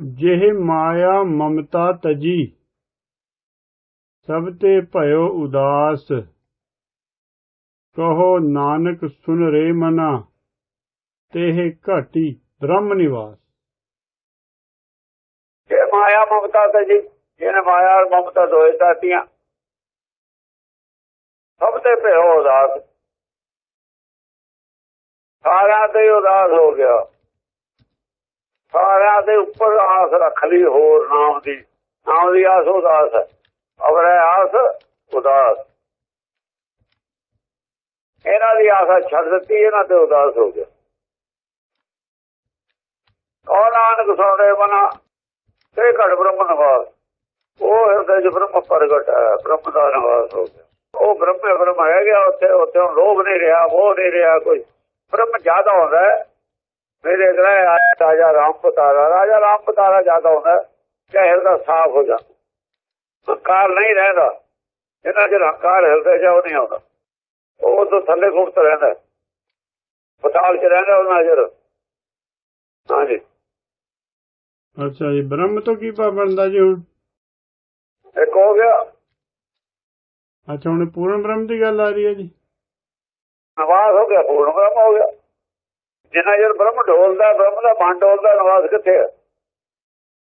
ਜਿਹ ਮਾਇਆ ਮਮਤਾ ਤਜੀ, ਸਭ ਤੇ ਭਇਓ ਉਦਾਸ। ਕਹੋ ਨਾਨਕ, ਸੁਨ ਰੇ ਮਨਾ, ਤੇਹ ਘਾਟੀ ਬ੍ਰਹਮ ਨਿਵਾਸ। ਇਹ ਮਾਇਆ ਮਮਤਾ ਤੇ ਜਿਹਨੇ ਮਾਇਆ ਮਮਤਾ ਦੋਏ ਤਾਤੀਆਂ ਸਭ ਤੇ ਭਿਓ ਉਦਾਸ। ਸਾਰਿਆਂ ਤੇ ਉਦਾਸ ਹੋ ਗਿਆ। ਸਾਰਿਆਂ ਦੇ ਉੱਪਰ ਆਸ ਰੱਖ ਲਈ ਹੋਰ ਨਾਮ ਦੀ। ਨਾਮ ਦੀ ਆਸ ਉਦਾਸ ਹੈ। ਅਵਰੇ ਆਸ ਉਦਾਸ। ਇਹਨਾਂ ਦੀ ਆਸ ਛੱਡ ਦਿੱਤੀ, ਇਹਨਾਂ ਤੇ ਉਦਾਸ ਹੋ ਗਿਆ। ਕੌਣ ਨਾਨਕ ਸੁਣਦੇ ਬਣਾ ਤੇ ਘੜ ਬ੍ਰਹਮ ਨਿਵਾਸ। ਉਹ ਹਿਰਦੇ ਚ ਬ੍ਰਹਮ ਪ੍ਰਗਟ ਹੈ, ਬ੍ਰਹਮ ਦਾ ਨਿਵਾਸ ਹੋ ਗਿਆ। ਉਹ ਬ੍ਰਹਮ ਬ੍ਰਹਮ ਹੈ ਗਿਆ ਉੱਥੇ ਉੱਥੇ ਹੁਣ ਲੋਭ ਨਹੀਂ ਰਿਹਾ ਉਹ ਨਹੀਂ ਰਿਹਾ ਕੋਈ। ਬ੍ਰਹਮ ਜ਼ਿਆਦਾ ਹੁੰਦਾ ਹੈ। ਗ੍ਰਹਿ ਆਇਆ ਰਾਜਾ ਰਾਮ ਪਤਾਰਾ ਰਾਜਾ ਰਾਮ ਪਤਾਰਾ ਜ਼ਿਆਦਾ ਹੁੰਦਾ ਹੈ ਕਿ ਹਿਰਦਾ ਸਾਫ਼ ਹੋ ਜਾਂਦਾ। ਹੰਕਾਰ ਨਹੀਂ ਰਹਿੰਦਾ। ਇਹਨਾਂ ਜਿਹੜਾ ਹੰਕਾਰ ਹਿਰਦੇ ਉਹ ਨਹੀਂ ਆਉਂਦਾ। ਉਹ ਤੋਂ ਥੱਲੇ ਗੁਪਤ ਰਹਿੰਦਾ। ਪਤਾਲ ਚ ਰਹਿੰਦਾ ਉਹਨਾਂ ਜਰ ਹਾਂਜੀ। ਅੱਛਾ ਜੀ ਬ੍ਰਹਮ ਤੋਂ ਕੀ ਪਾ ਬਣਦਾ ਜੀ ਹੁਣ? ਇੱਕ ਹੋ ਗਿਆ। ਅੱਛਾ ਹੁਣ ਪੂਰਨ ਬ੍ਰਹਮ ਦੀ ਗੱਲ ਆ ਰਹੀ ਹੈ ਜੀ। ਨਵਾਸ ਹੋ ਗਿਆ ਪੂਰਨ ਬ੍ਰਹਮ ਹੋ ਗਿਆ। ਜਿੰਨਾ ਜਰ ਬ੍ਰਹਮ ਢੋਲਦਾ ਬ੍ਰਹਮ ਦਾ ਮਨ ਢੋਲਦਾ ਨਵਾਸ ਕਿੱਥੇ ਹੈ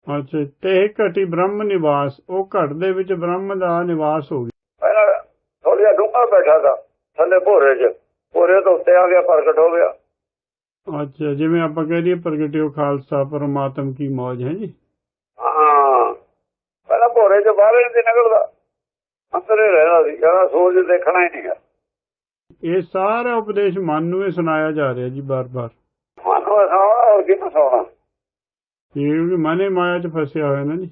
ਅੱਛਾ ਤੇਹ ਘਟੀ ਬ੍ਰਹਮ ਨਿਵਾਸ ਉਹ ਘਟ ਦੇ ਵਿੱਚ ਬ੍ਰਹਮ ਦਾ ਨਿਵਾਸ ਹੋ ਗਿਆ। ਪਹਿਲਾਂ ਥੋੜੀ ਜਿਹਾ ਡੂੰਘਾ ਬੈਠਾ ਦਾ ਥੱਲੇ ਭੋਰੇ 'ਚ। ਭੋਰੇ ਤੋਂ ਉੱਤੇ ਆ ਗਿਆ ਪ੍ਰਗਟ ਹੋ ਗਿਆ। ਅੱਛਾ ਜਿਵੇਂ ਆਪਾਂ ਕਹਿ ਦਈਏ ਪ੍ਰਗਟਿਓ ਖਾਲਸਾ ਪਰਮਾਤਮ ਕੀ ਮੌਜ ਹੈ ਜੀ। ਹਾਂ। ਪਹਿਲਾਂ ਭੋਰੇ 'ਚ ਬਾਹਰ ਨਹੀਂ ਨਿਕਲਦਾ। ਅੰਦਰ ਹੀ ਰਹਿੰਦਾ ਸੀ ਕਹਿੰਦਾ ਸੂਰਜ ਦੇਖਣਾ ਹੀ ਨਹੀਂ ਹੈ ਇਹ ਸਾਰਾ ਉਪਦੇਸ਼ ਮਨ ਨੂੰ ਹੀ ਸੁਣਾਇਆ ਜਾ ਰਿਹਾ ਜੀ ਬਾਰ-ਬਾਰ। ਮਨ ਨੂੰ ਸੌਣਾ ਹੋਰ ਕਿਹਨੂੰ ਮਨ ਮਾਇਆ 'ਚ ਫਸਿਆ ਹੋਇਆ ਨਾ ਜੀ।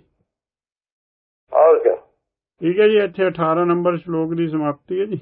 ਹੋਰ ਕਿਆ ਠੀਕ ਹੈ ਜੀ ਇੱਥੇ 18 ਨੰਬਰ ਸ਼ਲੋਕ ਦੀ ਸਮਾਪਤੀ ਹੈ ਜੀ।